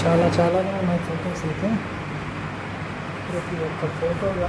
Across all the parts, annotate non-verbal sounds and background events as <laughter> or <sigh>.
చాలా చాలానే ఉన్నాయి ఫొటోస్ అయితే. ప్రతి ఒక్క ఫోటోగా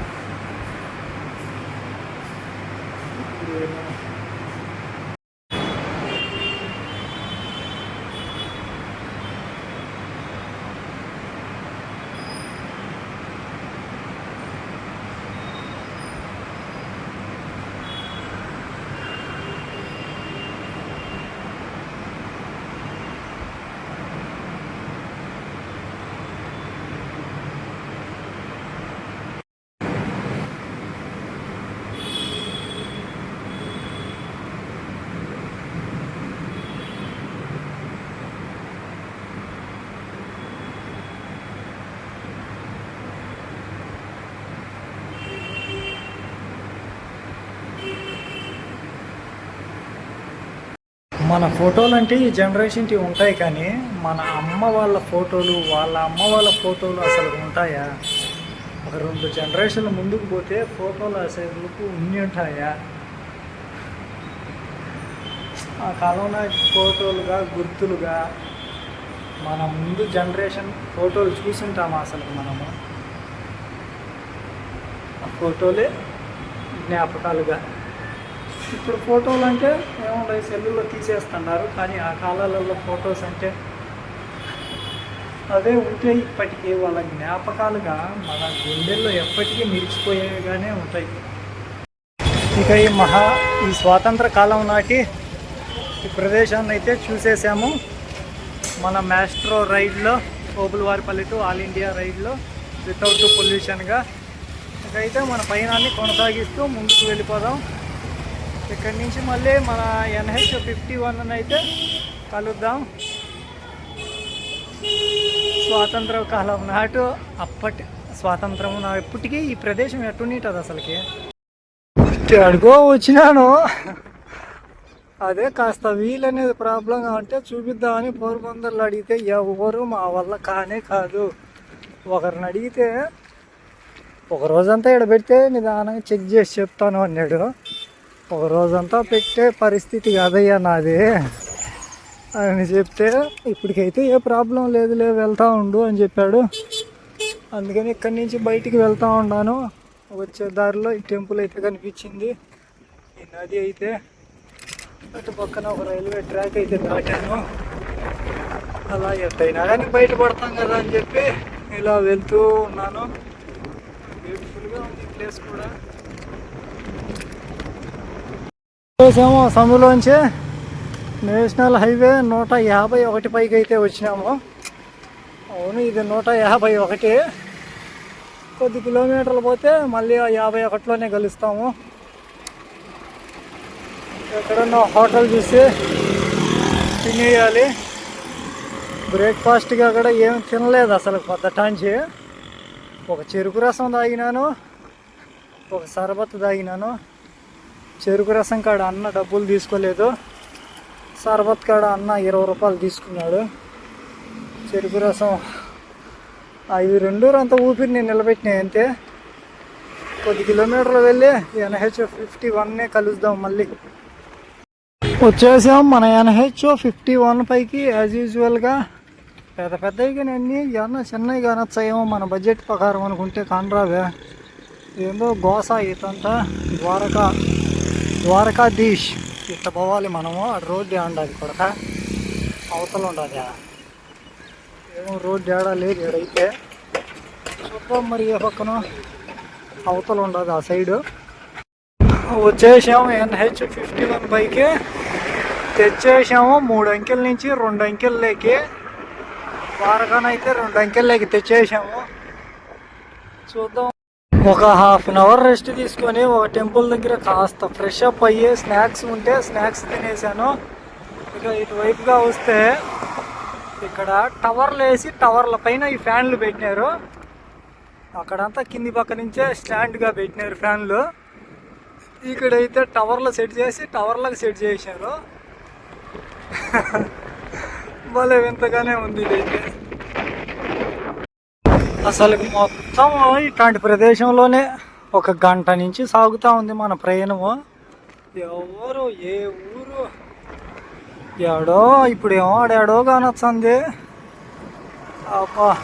మన ఫోటోలు అంటే ఈ జనరేషన్కి ఉంటాయి కానీ మన అమ్మ వాళ్ళ ఫోటోలు వాళ్ళ అమ్మ వాళ్ళ ఫోటోలు అసలు ఉంటాయా? ఒక రెండు జనరేషన్ల ముందుకు పోతే ఫోటోలు అసలు ఉన్ని ఉంటాయా? ఆ కాలంలో ఫోటోలుగా గుర్తులుగా మన ముందు జనరేషన్ ఫోటోలు చూసుంటామా అసలు మనము? ఆ ఫోటోలే జ్ఞాపకాలుగా. ఇప్పుడు ఫోటోలు అంటే ఏముండవు సెల్లులో తీసేస్తున్నారు. కానీ ఆ కాలాలలో ఫొటోస్ అంటే అవే ఉంటే ఇప్పటికీ వాళ్ళ జ్ఞాపకాలుగా మన గుండెల్లో ఎప్పటికీ నిలిచిపోయేగానే ఉంటాయి. ఇక ఈ మహా ఈ స్వాతంత్ర కాలం నాటి ఈ ప్రదేశాన్ని అయితే చూసేసాము. మన మ్యాస్ట్రో రైడ్లో ఓబులవారిపల్లి టు ఆల్ ఇండియా రైడ్లో వితౌట్ పొల్యూషన్గా ఇకైతే మన పయనాన్ని కొనసాగిస్తూ ముందుకు వెళ్ళిపోదాం. ఇక్కడి నుంచి మళ్ళీ మన ఎన్హెచ్ ఫిఫ్టీ వన్ అయితే కలుద్దాం. స్వాతంత్ర కాలం నాటు అప్పటి స్వాతంత్రం నా ఇప్పటికీ ఈ ప్రదేశం ఎట్టుంటుంది అసలుకి? అడుగో వచ్చినాను. అదే కాస్త వీల్ అనేది ప్రాబ్లం అంటే చూపిద్దామని పోరుబందర్లు అడిగితే ఎవరు మా వల్ల కానే కాదు. ఒకరిని అడిగితే ఒక రోజంతా ఇక్కడ పెడితే నిదానంగా చెక్ చేసి చెప్తాను అన్నాడు. ఒక రోజంతా పెట్టే పరిస్థితి కాదయ్యా నాది. అని చెప్తే ఇప్పటికైతే ఏ ప్రాబ్లం లేదులే వెళ్తా ఉండు అని చెప్పాడు. అందుకని ఇక్కడి నుంచి బయటికి వెళ్తా ఉన్నాను. వచ్చే దారిలో ఈ టెంపుల్ అయితే కనిపించింది. ఈ నది అయితే అటు పక్కన ఒక రైల్వే ట్రాక్ అయితే దాటాను. అలా ఎట్టయినా కానీ బయటపడతాం కదా అని చెప్పి ఇలా వెళ్తూ ఉన్నాను. బ్యూటిఫుల్గా ఉంది ప్లేస్ కూడా. చూసాము సందులోంచి నేషనల్ హైవే నూట యాభై ఒకటి పైకి అయితే వచ్చినాము. అవును ఇది నూట యాభై ఒకటి. కొద్ది కిలోమీటర్లు పోతే మళ్ళీ యాభై ఒకటిలోనే కలుస్తాము ఎక్కడన్నా హోటల్ చూసి తినేయాలి. బ్రేక్ఫాస్ట్గా కూడా ఏం తినలేదు అసలు పొద్దుటాంచి ఒక చెరుకు రసం తాగినాను ఒక సరబత్ తాగినాను. చెరుకు రసం కాడ అన్న డబ్బులు తీసుకోలేదు. సర్బత్ కాడ అన్న ఇరవై రూపాయలు తీసుకున్నాడు. చెరుకు రసం అవి రెండు అంత ఊపిరి నేను నిలబెట్టినాయి అంతే. కొద్ది కిలోమీటర్లు వెళ్ళి ఎన్హెచ్ ఫిఫ్టీ వన్నే కలుద్దాం మళ్ళీ. వచ్చేసాం మన ఎన్హెచ్ ఫిఫ్టీ వన్ పైకి యాజ్ యూజువల్గా పెద్ద పెద్దవి కానీ అన్నీ ఏమన్నా చిన్నవి కానొచ్చాయేమో మన బడ్జెట్ ప్రకారం అనుకుంటే కానరావే ఏందో గోస ఇతంతా ద్వారకా. ద్వారకాధీష్. ఇట్లా పోవాలి మనము. ఆడ రోడ్డు ఉండాలి కొడక? అవతల ఉండాలి ఏమో రోడ్డు ఏడా లేదు ఏడైతే. చూద్దాం మరి ఏ పక్కన. అవతల ఉండదు ఆ సైడు. వచ్చేసాము ఎన్హెచ్ ఫిఫ్టీ వన్ పైకి. తెచ్చేసాము మూడు అంకెల నుంచి రెండు అంకెల్లోకి. ద్వారకానైతే రెండు అంకెల్లోకి తెచ్చేసాము. చూద్దాం ఒక హాఫ్ అన్ అవర్ రెస్ట్ తీసుకొని ఒక టెంపుల్ దగ్గర కాస్త ఫ్రెష్ అప్ అయ్యి స్నాక్స్ ఉంటే స్నాక్స్ తినేసాను. ఇక ఇటువైపుగా వస్తే ఇక్కడ టవర్లు వేసి టవర్ల పైన ఈ ఫ్యాన్లు పెట్టినారు. అక్కడంతా కింది పక్క నుంచే స్టాండ్గా పెట్టినారు ఫ్యాన్లు ఇక్కడైతే టవర్లు సెట్ చేసి టవర్లకు సెట్ చేశారు. <laughs> భలే వింతగానే ఉంది ఇదైతే. అసలు మొత్తం ఇట్లాంటి ప్రదేశంలోనే ఒక గంట నుంచి సాగుతూ ఉంది మన ప్రయాణము. ఎవరు ఏ ఊరు ఎడో ఇప్పుడు ఏమో ఆడాడో కానొస్తుంది. అబ్బా.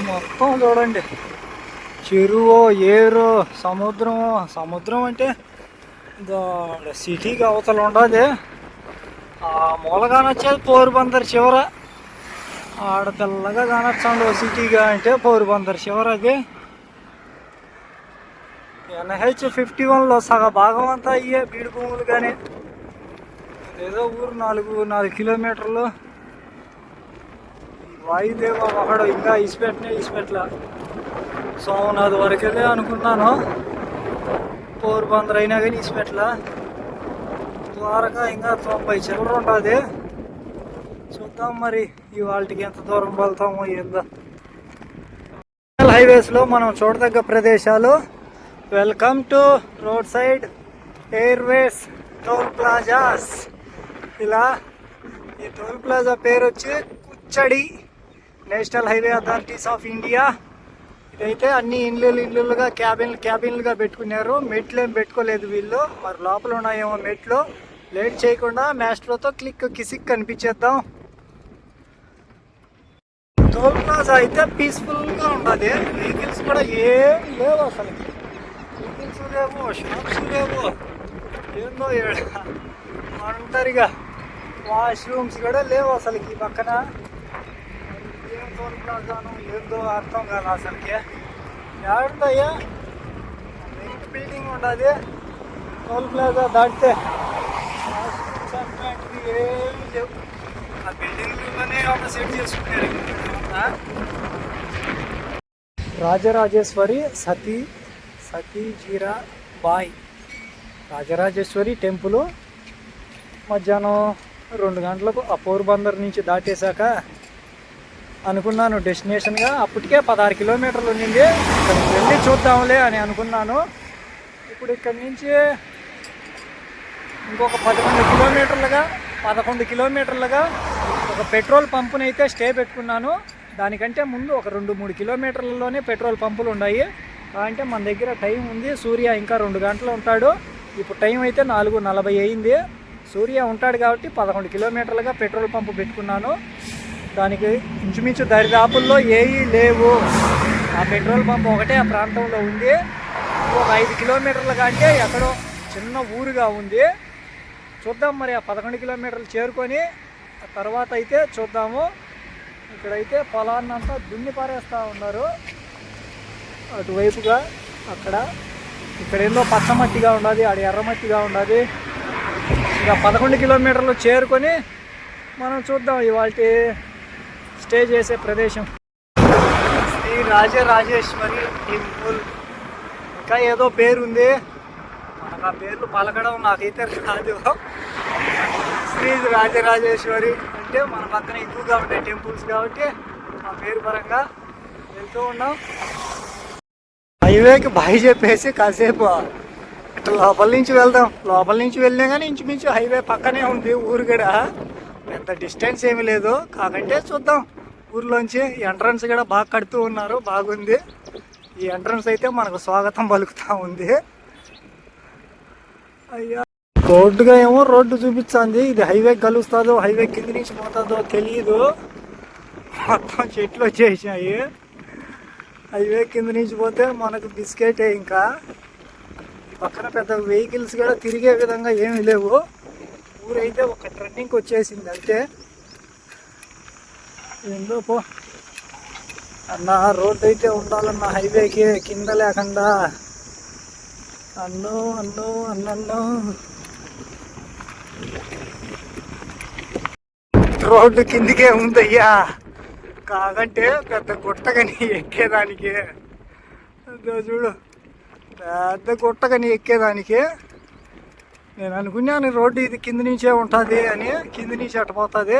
మొత్తం చూడండి. చెరువు ఏరు సముద్రము సముద్రం అంటే సిటీకి అవతల ఉండదు. ఆ మూల కానొచ్చేది పోరుబందర్ చివర. ఆడ తెల్లగా కానొచ్చండి ఓ సిటీగా అంటే పోరుబందర్ చివర అది ఎన్హెచ్ ఫిఫ్టీ వన్లో సగ భాగం అంతా అయ్యే బీడు భూములు కానీ ఏదో ఊరు నాలుగు నాలుగు కిలోమీటర్లు. ఈ వాయుదేవ ఒకడు ఇంకా ఇసిపెట్టినా ఇసిపెట్టలే సోమనాథ్ వరకే అనుకున్నాను. పోరుబందర్ అయినా కానీ ఇసిపెట్టలే ద్వారకా ఇంకా తొంభై చిల్లర ఉంటుంది. చూద్దాం మరి. ఇవాళకి ఎంత దూరం వెళ్తామో ఏందో. హైవేస్లో మనం చూడదగ్గ ప్రదేశాలు. Welcome to road side airways toll plazas ఇలా ఈ టోల్ ప్లాజా పేరు వచ్చి కుచ్చడి national highway authorities of India. ఇదైతే అన్ని ఇండ్లు ఇల్లులుగా క్యాబిన్ క్యాబిన్లుగా పెట్టుకున్నారు. మెట్లు ఏం పెట్టుకోలేదు వీళ్ళు. మరి లోపల ఉన్నాయేమో మెట్లు. లేట్ చేయకుండా మ్యాస్ట్రోతో క్లిక్ కిసిక్ కనిపించేద్దాం. టోల్ ప్లాజా అయితే పీస్ఫుల్గా ఉండదు వెహికల్స్ కూడా ఏం లేవు అసలు. వెహికల్స్ లేవు షాప్స్ లేవు. ఏందో ఒంటరిగా వాష్రూమ్స్ కూడా లేవు అసలు ఈ పక్కన. ఏం టోల్ ప్లాజాను ఏందో అర్థం కాదు అసలుకి. ఏడుందయ్యా? బిల్డింగ్ ఉండదు టోల్ ప్లాజా దాటితే వాష్రూమ్స్ ఏమి లేవు. ఆ బిల్డింగ్లోనే ఏమన్నా సెట్ చేసుకున్నారు. రాజరాజేశ్వరి సతీ సతీజీరా బాయ్. రాజరాజేశ్వరి టెంపుల్ మధ్యాహ్నం రెండు గంటలకు ఆ పోర్బందర్ నుంచి దాటేశాక అనుకున్నాను డెస్టినేషన్గా. అప్పటికే పదహారు కిలోమీటర్లు ఉండింది. ఇక్కడికి వెళ్ళి చూద్దాంలే అని అనుకున్నాను. ఇప్పుడు ఇక్కడి నుంచి ఇంకొక పదకొండు కిలోమీటర్లుగా పదకొండు కిలోమీటర్లుగా ఒక పెట్రోల్ పంపునైతే అయితే స్టే పెట్టుకున్నాను. దానికంటే ముందు ఒక రెండు మూడు కిలోమీటర్లలోనే పెట్రోల్ పంపులు ఉన్నాయి. అంటే మన దగ్గర టైం ఉంది. సూర్య ఇంకా రెండు గంటలు ఉంటాడు. ఇప్పుడు టైం అయితే నాలుగు నలభై అయింది. సూర్య ఉంటాడు కాబట్టి పదకొండు కిలోమీటర్లుగా పెట్రోల్ పంపు పెట్టుకున్నాను. దానికి ఇంచుమించు దరిదాపుల్లో ఏవి లేవు. ఆ పెట్రోల్ పంప్ ఒకటే ఆ ప్రాంతంలో ఉంది. ఒక ఐదు కిలోమీటర్ల కంటే ఎక్కడో చిన్న ఊరుగా ఉంది. చూద్దాం మరి ఆ పదకొండు కిలోమీటర్లు చేరుకొని తర్వాత అయితే చూద్దాము. ఇక్కడైతే పొలాన్నంతా దున్ని పారేస్తూ ఉన్నారు. అటువైపుగా అక్కడ ఇక్కడ ఏందో పచ్చమట్టిగా ఉన్నది ఆడ ఎర్రమట్టిగా ఉన్నది. ఇక పదకొండు కిలోమీటర్లు చేరుకొని మనం చూద్దాం ఇవాళ స్టే చేసే ప్రదేశం. శ్రీ రాజరాజేశ్వరి టెంపుల్. ఇంకా ఏదో పేరు ఉంది మనకు ఆ పేర్లు పలకడం నాకైతే రాదు. శ్రీ రాజరాజేశ్వరి అంటే మన పక్కన ఎక్కువగా ఉంటాయి టెంపుల్స్ కాబట్టి ఆ పేరు పరంగా వెళ్తూ ఉన్నాం. హైవేకి బాయ్ చెప్పేసి కాసేపు ఇట్లా లోపల నుంచి వెళ్దాం. లోపల నుంచి వెళ్ళినా కానీ ఇంచుమించు హైవే పక్కనే ఉంది ఊరు కూడా పెద్ద డిస్టెన్స్ ఏమీ లేదు. కాకంటే చూద్దాం. ఊర్లోంచి ఎంట్రన్స్ కూడా బాగా కడుతూ ఉన్నారు. బాగుంది. ఈ ఎంట్రన్స్ అయితే మనకు స్వాగతం పలుకుతా ఉంది. అయ్యా. రోడ్డుగా ఏమో రోడ్డు చూపించింది. ఇది హైవే కలుస్తుందో హైవే కింద నుంచి పోతుందో తెలియదు మొత్తం చెట్లు వచ్చేసాయి హైవే కింద నుంచి పోతే మనకు బిస్కెటే ఇంకా. పక్కన పెద్ద వెహికల్స్ కూడా తిరిగే విధంగా ఏమీ లేవు. ఊరైతే ఒక ట్రెండింగ్కి వచ్చేసింది అంతే. ఏందో పో. అన్న రోడ్ అయితే ఉండాలన్న హైవేకి కింద లేకుండా. అన్ను అన్ను అన్నన్ను. రోడ్డు కిందికే ఉందయ్యా. కాకంటే పెద్ద గుట్టగని ఎక్కేదానికి. చూడు. పెద్ద గుట్టగని ఎక్కేదానికి. నేను అనుకున్నాను రోడ్డు ఇది కింద నుంచే ఉంటుంది అని కింద నుంచి అట్టపోతుంది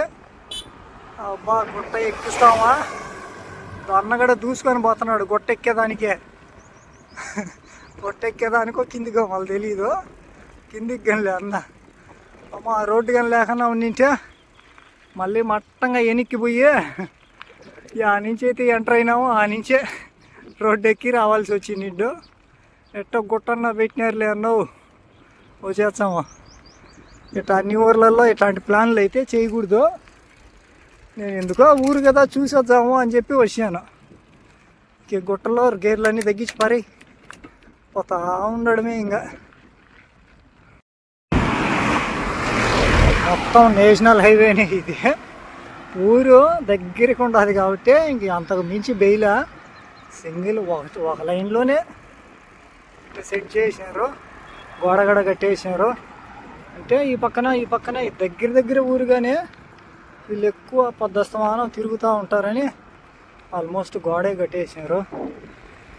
అబ్బా గుట్ట ఎక్కిస్తామా అన్న కూడా దూసుకొని పోతున్నాడు గుట్ట ఎక్కేదానికే. గుట్ట ఎక్కేదానికో కిందికో మళ్ళీ తెలీదు. కిందికి కానీ అన్న అమ్మ ఆ రోడ్డు కానీ లేకుండా ఉండింటే మళ్ళీ మట్టంగా ఎనిక్కిపోయి ఆ నుంచి అయితే ఎంటర్ అయినాము ఆ నుంచే రోడ్డు ఎక్కి రావాల్సి వచ్చింది నిండు ఎట్ట గుట్టన్న పెట్టినారులే అన్నావు వచ్చేస్తాము. ఇట్లా అన్ని ఊర్లలో ఇట్లాంటి ప్లాన్లు అయితే చేయకూడదు. నేను ఎందుకో ఊరు కదా చూసి వద్దాము అని చెప్పి వచ్చాను. ఇక గుట్టలో గేర్లన్నీ తగ్గించి పరి పోతా ఉండడమే ఇంకా. మొత్తం నేషనల్ హైవేనే ఇది. ఊరు దగ్గరికి ఉండదు కాబట్టి ఇంక అంతకు మించి బెయిలా సింగిల్ ఒకటి ఒక లైన్లోనే సెట్ చేసినారు. గోడగడ కట్టేసినారు. అంటే ఈ పక్కన ఈ పక్కన దగ్గర దగ్గర ఊరుగానే వీళ్ళు ఎక్కువ పొద్దస్తమానం తిరుగుతూ ఉంటారని ఆల్మోస్ట్ గోడే కట్టేసినారు.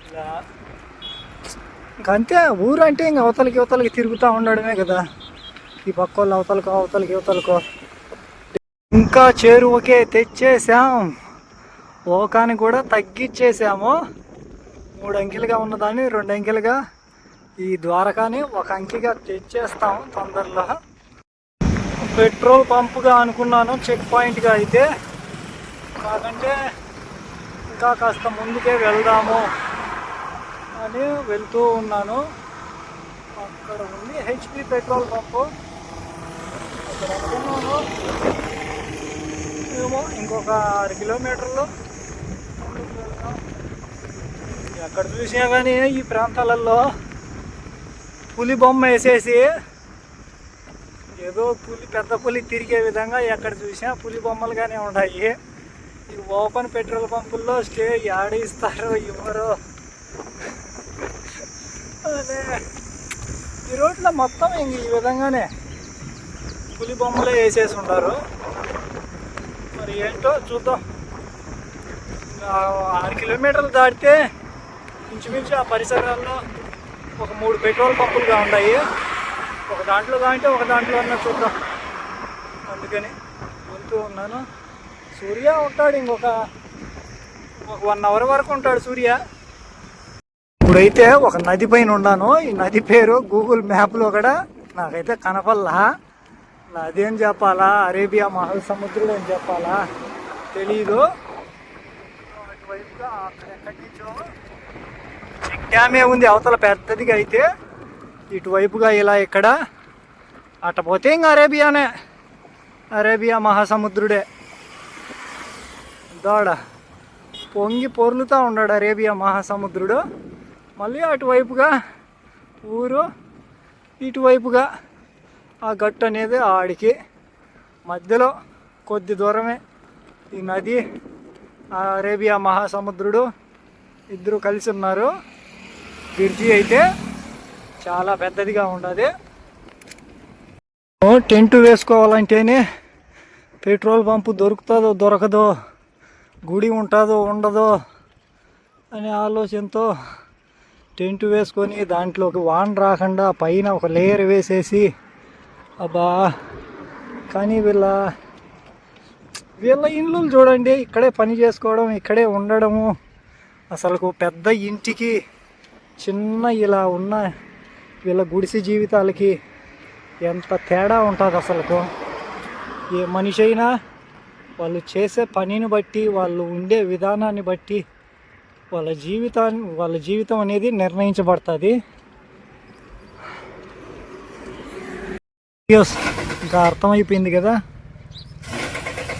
ఇలా. ఇంక అంతే ఊరు అంటే ఇంక అవతలకి అవతలకి తిరుగుతూ ఉండడమే కదా. ఈ పక్క వాళ్ళు అవతలకో అవతలకి అవతలకో ఇంకా చేరువకే తెచ్చేసాం ఓకాని కూడా తగ్గించేసాము మూడు అంకెలుగా ఉన్నదాన్ని రెండు అంకెలుగా ఈ ద్వారకాని ఒక అంకిగా తెచ్చేస్తాం తొందరలో. పెట్రోల్ పంపుగా అనుకున్నాను చెక్ పాయింట్గా అయితే. కాకంటే ఇంకా కాస్త ముందుకే వెళ్దాము అని వెళ్తూ ఉన్నాను. అక్కడ ఉంది హెచ్పి పెట్రోల్ పంపు. ఏమో ఇంకొక ఆరు కిలోమీటర్లు. ఎక్కడ చూసినా కానీ ఈ ప్రాంతాలలో పులి బొమ్మ వేసేసి ఏదో పులి పెద్ద పులి తిరిగే విధంగా ఎక్కడ చూసినా పులి బొమ్మలుగానే ఉన్నాయి. ఈ ఓపెన్ పెట్రోల్ పంపుల్లో స్టే యాడ ఇస్తారో ఇవ్వరో అదే. ఈ రోడ్లో మొత్తం ఇంక ఈ విధంగానే. పులి బొమ్మలే వేసేసి ఉంటారు మరి ఏంటో చూద్దాం. ఆరు కిలోమీటర్లు దాటితే ఇంచుమించు ఆ పరిసరాల్లో ఒక మూడు పెట్రోల్ పంపులుగా ఉన్నాయి. ఒక దాంట్లో దాంటే ఒక దాంట్లో అన్న చూద్దాం. అందుకని వెళ్తూ ఉన్నాను. సూర్య ఉంటాడు ఇంకొక ఒక వన్ అవర్ వరకు ఉంటాడు సూర్య. ఇప్పుడైతే ఒక నది పైన ఉన్నాను. ఈ నది పేరు గూగుల్ మ్యాప్లో కూడా నాకైతే కనపల్లా నది అని చెప్పాలా? అరేబియా మహాసముద్రుడు అని చెప్పాలా? తెలీదు. అటువైపుగా నుంచో చెక్ డ్యామే ఉంది? అవతల పెద్దదిగా అయితే ఇటువైపుగా ఇలా ఇక్కడ. అటపోతే ఇంక ఇంకా అరేబియానే. అరేబియా మహాసముద్రుడే. దోడ. పొంగి పొర్లుతూ ఉన్నాడు అరేబియా మహాసముద్రుడు. మళ్ళీ అటువైపుగా ఊరు ఇటువైపుగా ఆ గట్టు అనేది ఆడికి మధ్యలో కొద్ది దూరమే ఈ నది. ఆ అరేబియా మహాసముద్రుడు ఇద్దరు కలిసి ఉన్నారు. బ్రిడ్జి అయితే చాలా పెద్దదిగా ఉండదు. టెంట్ వేసుకోవాలంటేనే పెట్రోల్ పంపు దొరుకుతుందో దొరకదో గుడి ఉంటుందో ఉండదో అనే ఆలోచనతో టెంట్ వేసుకొని దాంట్లోకి వాన రాకుండా పైన ఒక లేయర్ వేసేసి అబ్బా కానీ వీళ్ళ వీళ్ళ ఇండ్లు చూడండి ఇక్కడే పని చేసుకోవడం ఇక్కడే ఉండడము. అసలు పెద్ద ఇంటికి చిన్న ఇలా ఉన్న వీళ్ళ గుడిసె జీవితాలకి ఎంత తేడా ఉంటుంది అసలుకు. ఏ మనిషి అయినా వాళ్ళు చేసే పనిని బట్టి వాళ్ళు ఉండే విధానాన్ని బట్టి వాళ్ళ జీవితాన్ని వాళ్ళ జీవితం అనేది నిర్ణయించబడుతుంది. వీడియోస్ ఇంకా అర్థమైపోయింది కదా?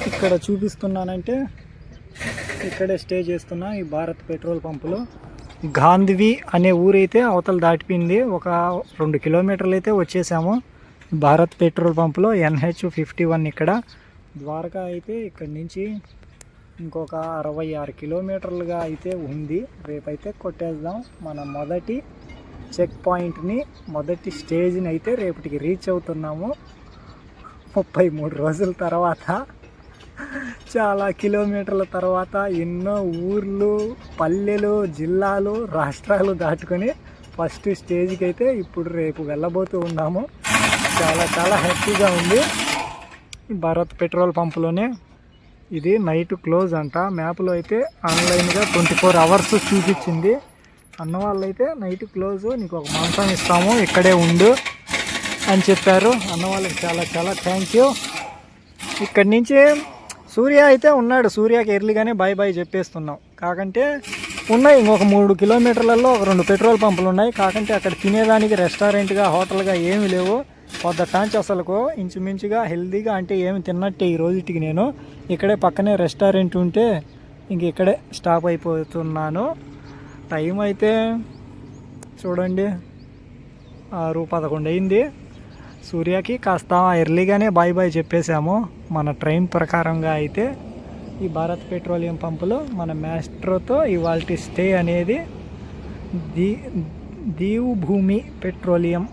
ఇక్కడ చూపిస్తున్నానంటే ఇక్కడే స్టే చేస్తున్నా ఈ భారత్ పెట్రోల్ పంపులో. గాంధీవి అనే ఊరైతే అవతల దాటిపోయింది. ఒక రెండు కిలోమీటర్లు అయితే వచ్చేసాము. భారత్ పెట్రోల్ పంపులో ఎన్హెచ్ ఫిఫ్టీ వన్ ఇక్కడ. ద్వారకా అయితే ఇక్కడి నుంచి ఇంకొక అరవై ఆరు కిలోమీటర్లుగా అయితే ఉంది. రేపైతే కొట్టేద్దాం. మన మొదటి చెక్ పాయింట్ని మొదటి స్టేజ్ని అయితే రేపటికి రీచ్ అవుతున్నాము. ముప్పై మూడు రోజుల తర్వాత చాలా కిలోమీటర్ల తర్వాత ఎన్నో ఊర్లు పల్లెలు జిల్లాలు రాష్ట్రాలు దాటుకొని ఫస్ట్ స్టేజ్కి అయితే ఇప్పుడు రేపు వెళ్ళబోతూ ఉన్నాము. చాలా చాలా హ్యాపీగా ఉంది. భారత్ పెట్రోల్ పంపులోనే ఇది నైట్ క్లోజ్ అంట. మ్యాప్లో అయితే ఆన్లైన్గా ట్వంటీ ఫోర్ అవర్స్ చూపించింది. అన్న వాళ్ళైతే నైట్ క్లోజ్ నీకు ఒక మాంసం ఇస్తాము ఇక్కడే ఉండు అని చెప్పారు. అన్న వాళ్ళకి చాలా చాలా థ్యాంక్ యూ ఇక్కడి నుంచి సూర్య అయితే ఉన్నాడు. సూర్యకి ఎర్లీగానే బాయ్ బాయ్ చెప్పేస్తున్నాం. కాకంటే ఉన్నాయి ఇంకొక మూడు కిలోమీటర్లలో ఒక రెండు పెట్రోల్ పంపులు ఉన్నాయి. కాకంటే అక్కడ తినేదానికి రెస్టారెంట్గా హోటల్గా ఏమీ లేవు. పొద్దుటాంచి అసలుకు ఇంచుమించుగా హెల్దీగా అంటే ఏమి తిన్నట్టే ఈ రోజుటికి నేను. ఇక్కడే పక్కనే రెస్టారెంట్ ఉంటే ఇంక ఇక్కడే స్టాప్ అయిపోతున్నాను. టైం అయితే చూడండి ఆరు పదకొండు అయింది. సూర్యకి కాస్త ఎర్లీగానే బాయ్ బాయ్ చెప్పేశాము. మన ట్రైన్ ప్రకారంగా అయితే ఈ భారత్ పెట్రోలియం పంపులో మన మ్యాస్ట్రోతో ఇవాళ స్టే అనేది దీ దీవ్ భూమి పెట్రోలియం.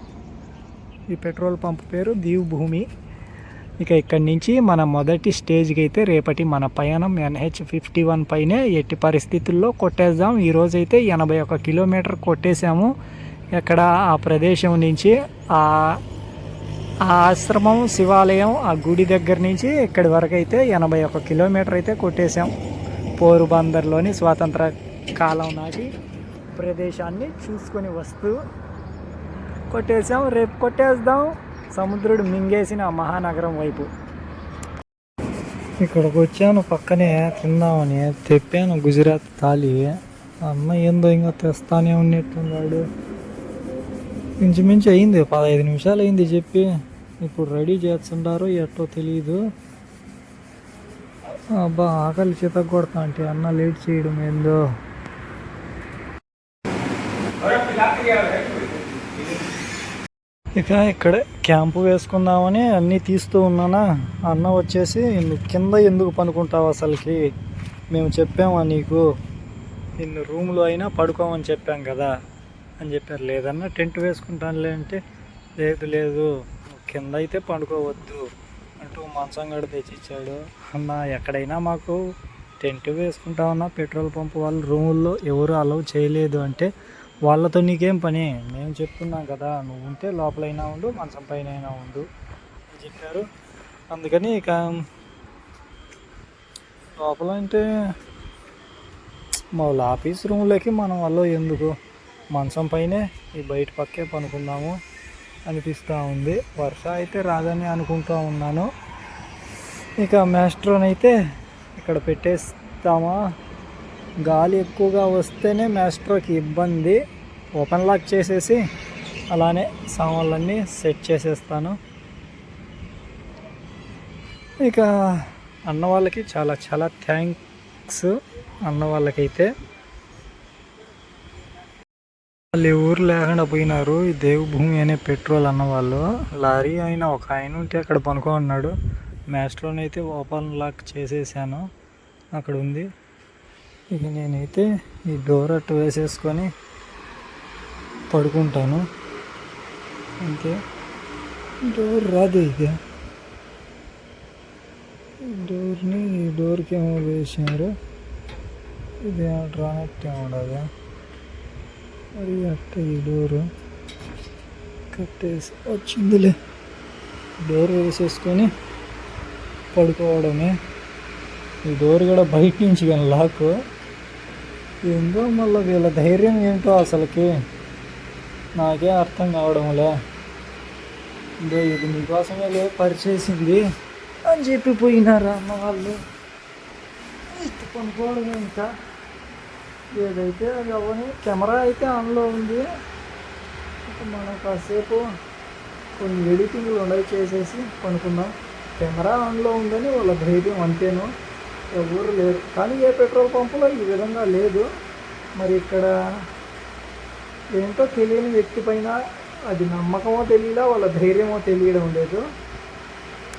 ఈ పెట్రోల్ పంప్ పేరు దీవ్ భూమి ఇక ఇక్కడి నుంచి మన మొదటి స్టేజ్కి అయితే రేపటి మన పయనం ఎన్హెచ్ ఫిఫ్టీ వన్ పైనే ఎట్టి పరిస్థితుల్లో కొట్టేద్దాం. ఈరోజైతే ఎనభై ఒక కిలోమీటర్ కొట్టేశాము. ఇక్కడ ఆ ప్రదేశం నుంచి ఆ ఆ ఆశ్రమం శివాలయం ఆ గుడి దగ్గర నుంచి ఇక్కడి వరకు అయితే ఎనభై ఒక కిలోమీటర్ అయితే కొట్టేశాం. పోరుబందర్లోని స్వాతంత్ర కాలం నాటి ప్రదేశాన్ని చూసుకొని వస్తూ కొట్టేసాం రేపు కొట్టేద్దాం. సముద్రుడు మింగేసిన మహానగరం వైపు. ఇక్కడికి వచ్చాను పక్కనే తిందామని తెప్పాను గుజరాత్ థాలి అన్న ఏందో ఇంకా తెస్తానే ఉన్నట్టున్నాడు. ఇంచుమించు అయింది పదహైదు నిమిషాలు అయింది చెప్పి. ఇప్పుడు రెడీ చేస్తుంటారో ఎట్టో తెలియదు అబ్బా ఆకలి చేత కొడతా అంటే అన్న లేట్ చేయడం ఏందో. ఇక ఇక్కడ క్యాంపు వేసుకుందామని అన్నీ తీస్తూ ఉన్నానా? అన్న వచ్చేసి "నువ్వు కింద ఎందుకు పనుకుంటావు అసలుకి? మేము చెప్పామా నీకు? ఇన్ని రూమ్లో అయినా పడుకోమని చెప్పాం కదా అని చెప్పారు. లేదన్నా టెంట్ వేసుకుంటానులే అంటే లేదు లేదు నువ్వు కింద అయితే పండుకోవద్దు అంటూ మంచం గడ తెచ్చిచ్చాడు. అన్న ఎక్కడైనా మాకు టెంట్ వేసుకుంటామన్నా పెట్రోల్ పంప్ వాళ్ళు రూముల్లో ఎవరు అలౌ చేయలేదు అంటే వాళ్ళతో నీకేం పని? మేము చెప్తున్నాం కదా నువ్వు ఉంటే లోపలైనా ఉండు మంచం పైన అయినా ఉండు అని చెప్పారు. అందుకని ఇక లోపల అంటే మా వాళ్ళ ఆఫీస్ రూమ్లోకి మనం వాళ్ళు ఎందుకు? మంచం పైనే ఈ బయట పక్కే పనుకుందాము అనిపిస్తూ ఉంది. వర్ష అయితే రాదని అనుకుంటూ ఉన్నాను. ఇక మ్యాస్ట్రోన్ అయితే ఇక్కడ పెట్టేస్తామా? గాలి ఎక్కువగా వస్తేనే మ్యాస్ట్రోకి ఇబ్బంది. ఓపెన్ లాక్ చేసేసి అలానే సామాన్లన్నీ సెట్ చేసేస్తాను. ఇక అన్న వాళ్ళకి చాలా చాలా థ్యాంక్స్ అన్న వాళ్ళకైతే. వాళ్ళు ఊరు లేకుండా పోయినారు. ఈ దేవభూమి అనే పెట్రోల్ అన్న వాళ్ళు. లారీ అయిన ఒక ఆయన ఉంటే అక్కడ పనుకో ఉన్నాడు మ్యాస్ట్రోని ఓపెన్ లాక్ చేసేసాను. అక్కడ ఉంది. ఇక నేనైతే ఈ డోర్ అట్టు వేసేసుకొని పడుకుంటాను. అంతే. డోర్ రాదు ఇక. డోర్ని ఈ డోర్కి ఏమో వేసారు ఇది రానట్టే ఉండదు. మరి అట్ట ఈ డోరు కట్టేసి వచ్చిందిలే. డోర్ వేసేసుకొని పడుకోవడమే. ఈ డోర్ కూడా బయట నుంచి కానీ లాక్. ఏందో మళ్ళీ వీళ్ళ ధైర్యం ఏంటో అసలుకి? నాకే అర్థం కావడంలే. ఇదో ఇది మీకోసమే లేదు పరిచేసింది అని చెప్పి పోయినారా అన్న వాళ్ళు? ఇష్ట కొనుక్కోవడం ఇంకా. ఏదైతే అది అవ్వని కెమెరా అయితే ఆన్లో ఉంది. మనం కాసేపు కొన్ని ఎడిటింగ్లు ఉండవి చేసేసి కొనుక్కుందాం కెమెరా ఆన్లో ఉందని వాళ్ళ ధైర్యం అంతేను. ఎవరు లేరు కానీ ఏ పెట్రోల్ పంపులో ఈ విధంగా లేదు. మరి ఇక్కడ ఏంటో తెలియని వ్యక్తి పైన అది నమ్మకమో తెలియలా వాళ్ళ ధైర్యమో తెలియడం లేదు.